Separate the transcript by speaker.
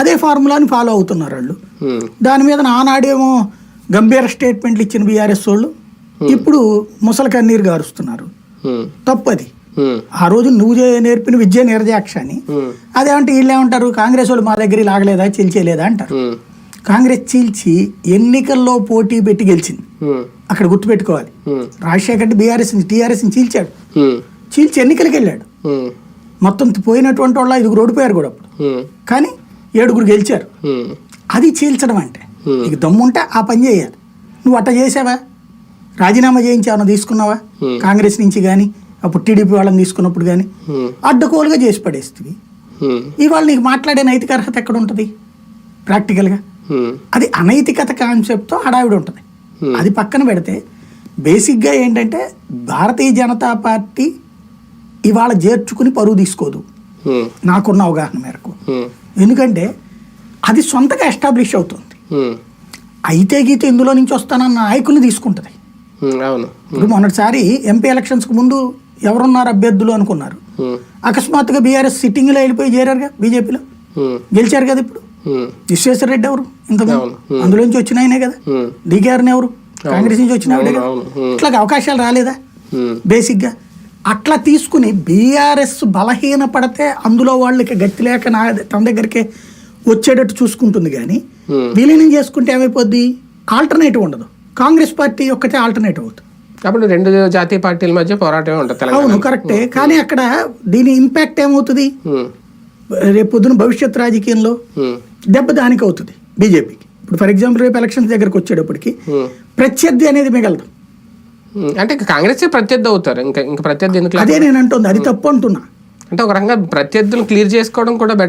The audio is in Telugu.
Speaker 1: అదే ఫార్ములాని ఫాలో అవుతున్నారు వాళ్ళు. దాని మీద ఆనాడేమో గంభీర స్టేట్మెంట్లు ఇచ్చిన బీఆర్ఎస్ వాళ్ళు ఇప్పుడు ముసలి కన్నీరు గారుస్తున్నారు. తప్పది. ఆ రోజు నువ్వు నేర్పిన విద్య నిర్జాక్ష అని అదేమంటే వీళ్ళు ఏమంటారు? కాంగ్రెస్ వాళ్ళు మా దగ్గర లాగలేదా చీల్చేయలేదా? అంటారు. కాంగ్రెస్ చీల్చి ఎన్నికల్లో పోటీ పెట్టి గెలిచింది. అక్కడ గుర్తుపెట్టుకోవాలి. రాజశేఖర్ రెడ్డి బీఆర్ఎస్ టీఆర్ఎస్ని చీల్చాడు. చీల్చి ఎన్నికలకు వెళ్ళాడు. మొత్తం పోయినటువంటి వాళ్ళు ఐదుగురు ఓడిపోయారు కూడా అప్పుడు. కానీ ఏడుగురు గెలిచారు. అది చీల్చడం అంటే. నీకు దమ్ముంటే ఆ పని చేయాలి. నువ్వు అట్ట చేసావా? రాజీనామా చేయించి ఏమైనా తీసుకున్నావా. కాంగ్రెస్ నుంచి కానీ అప్పుడు టీడీపీ వాళ్ళని తీసుకున్నప్పుడు కానీ
Speaker 2: ఉమ్,
Speaker 1: అడ్డగోలుగా చేసి పడేస్తుంది. ఇవాళ నీకు మాట్లాడే నైతిక అర్హత ఎక్కడ ఉంటుంది ప్రాక్టికల్గా అది అనైతికత కాన్సెప్ట్తో హడావిడి ఉంటుంది. అది పక్కన పెడితే బేసిక్గా ఏంటంటే భారతీయ జనతా పార్టీ ఇవాళ చేర్చుకుని పరువు తీసుకోదు. నాకున్న అవగాహన మేరకు. ఎందుకంటే అది సొంతగా ఎస్టాబ్లిష్ అవుతుంది. అయితే గీత ఇందులో నుంచి వస్తానన్న నాయకుల్ని తీసుకుంటుంది.
Speaker 2: అవును.
Speaker 1: ఇప్పుడు మొన్నటిసారి ఎంపీ ఎలక్షన్స్కి ముందు ఎవరున్నారు అభ్యర్థులు అనుకున్నారు. అకస్మాత్తుగా బీఆర్ఎస్ సిట్టింగ్లో వెళ్ళిపోయి చేరారుగా బీజేపీలో? గెలిచారు కదా ఇప్పుడు? విశ్వేశ్వర రెడ్డి ఎవరు? ఇంత. అందులో నుంచి వచ్చిన ఆయనే కదా? డీకేఆర్ని ఎవరు? కాంగ్రెస్ నుంచి వచ్చిన ఆవిడే కదా?
Speaker 2: అవును, అవును.
Speaker 1: ఇట్లా అవకాశాలు రాలేదా? బేసిక్గా? అట్లా తీసుకుని బీఆర్ఎస్ బలహీన పడితే అందులో వాళ్ళకి గట్టి లేక నా తన దగ్గరికి వచ్చేటట్టు చూసుకుంటుంది కానీ
Speaker 2: Hmm.
Speaker 1: విలీనం చేసుకుంటే ఏమైపోద్ది? ఆల్టర్నేటివ్ ఉండదు. కాంగ్రెస్ పార్టీ ఒక్కటే ఆల్టర్నేటివ్ అవుతుంది
Speaker 2: అప్పుడు రెండు జాతీయ పార్టీల మధ్య పోరాటమే ఉంటుంది
Speaker 1: అవును కరెక్టే కానీ అక్కడ దీని ఇంపాక్ట్ ఏమవుతుంది?
Speaker 2: ఉమ్,
Speaker 1: రేపు పొద్దున భవిష్యత్ రాజకీయంలో దెబ్బ దానికి అవుతుంది బీజేపీకి. ఇప్పుడు ఫర్ ఎగ్జాంపుల్ రేపు ఎలక్షన్స్ దగ్గరకు వచ్చేటప్పటికి ప్రత్యర్థి అనేది మిగలదు.
Speaker 2: అంటే ఇక కాంగ్రెస్ ప్రత్యర్థి అవుతారు. ఇంకా ఇంకా ప్రత్యర్థి ఎందుకు
Speaker 1: అదే నేను అంటుంది. అది తప్పు అంటున్నా.
Speaker 2: అంటే ఒక రకంగా ప్రత్యర్థులను క్లియర్ చేసుకోవడం కూడా బెటర్